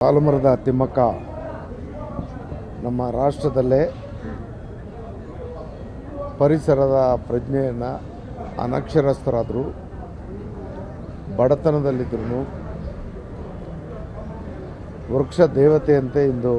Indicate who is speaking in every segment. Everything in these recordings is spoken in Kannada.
Speaker 1: ಸಾಲುಮರದ ತಿಮ್ಮಕ್ಕ ನಮ್ಮ ರಾಷ್ಟ್ರದಲ್ಲೇ ಪರಿಸರದ ಪ್ರಜ್ಞೆಯನ್ನು ಅನಕ್ಷರಸ್ಥರಾದರು ಬಡತನದಲ್ಲಿದ್ದರು ವೃಕ್ಷ ದೇವತೆಯಂತೆ ಇಂದು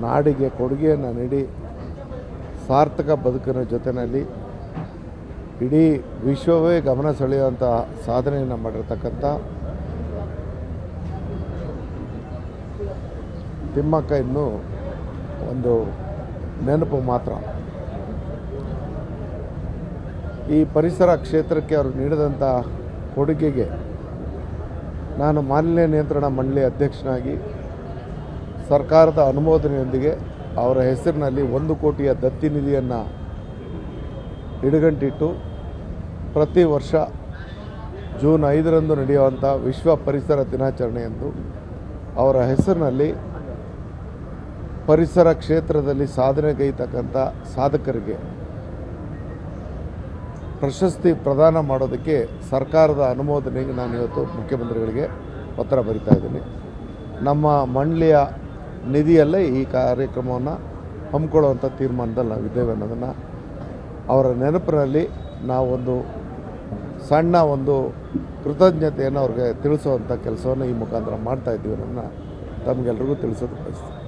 Speaker 1: ನಾಡಿಗೆ ಕೊಡುಗೆಯನ್ನು ನೀಡಿ ಸಾರ್ಥಕ ಬದುಕಿನ ಜೊತೆಯಲ್ಲಿ ಇಡೀ ವಿಶ್ವವೇ ಗಮನ ಸೆಳೆಯುವಂಥ ಸಾಧನೆಯನ್ನು ಮಾಡಿರ್ತಕ್ಕಂಥ ತಿಮ್ಮಕ್ಕ ಇನ್ನು ಒಂದು ನೆನಪು ಮಾತ್ರ. ಈ ಪರಿಸರ ಕ್ಷೇತ್ರಕ್ಕೆ ಅವರು ನೀಡಿದಂಥ ಕೊಡುಗೆಗೆ ನಾನು ಮಾಲಿನ್ಯ ನಿಯಂತ್ರಣ ಮಂಡಳಿ ಅಧ್ಯಕ್ಷನಾಗಿ ಸರ್ಕಾರದ ಅನುಮೋದನೆಯೊಂದಿಗೆ ಅವರ ಹೆಸರಿನಲ್ಲಿ ಒಂದು ಕೋಟಿಯ ದತ್ತಿ ನಿಧಿಯನ್ನು ಇಡುಗಂಟಿಟ್ಟು ಪ್ರತಿ ವರ್ಷ ಜೂನ್ ಐದರಂದು ನಡೆಯುವಂಥ ವಿಶ್ವ ಪರಿಸರ ದಿನಾಚರಣೆಯಂದು ಅವರ ಹೆಸರಿನಲ್ಲಿ ಪರಿಸರ ಕ್ಷೇತ್ರದಲ್ಲಿ ಸಾಧನೆಗೈತಕ್ಕಂಥ ಸಾಧಕರಿಗೆ ಪ್ರಶಸ್ತಿ ಪ್ರದಾನ ಮಾಡೋದಕ್ಕೆ ಸರ್ಕಾರದ ಅನುಮೋದನೆಗೆ ನಾನು ಇವತ್ತು ಮುಖ್ಯಮಂತ್ರಿಗಳಿಗೆ ಪತ್ರ ಬರಿತಾ ಇದ್ದೀನಿ. ನಮ್ಮ ಮಂಡಳಿಯ ನಿಧಿಯಲ್ಲೇ ಈ ಕಾರ್ಯಕ್ರಮವನ್ನು ಹಮ್ಮಿಕೊಳ್ಳುವಂಥ ತೀರ್ಮಾನದಲ್ಲಿ ನಾವಿದ್ದೇವೆ ಅನ್ನೋದನ್ನು ಅವರ ನೆನಪಿನಲ್ಲಿ ನಾವೊಂದು ಸಣ್ಣ ಒಂದು ಕೃತಜ್ಞತೆಯನ್ನು ಅವ್ರಿಗೆ ತಿಳಿಸುವಂಥ ಕೆಲಸವನ್ನು ಈ ಮುಖಾಂತರ ಮಾಡ್ತಾ ಇದ್ದೀವಿ ಅನ್ನೋದನ್ನು ತಮಗೆಲ್ರಿಗೂ ತಿಳಿಸೋದು ಬಯಸ್ತೀನಿ.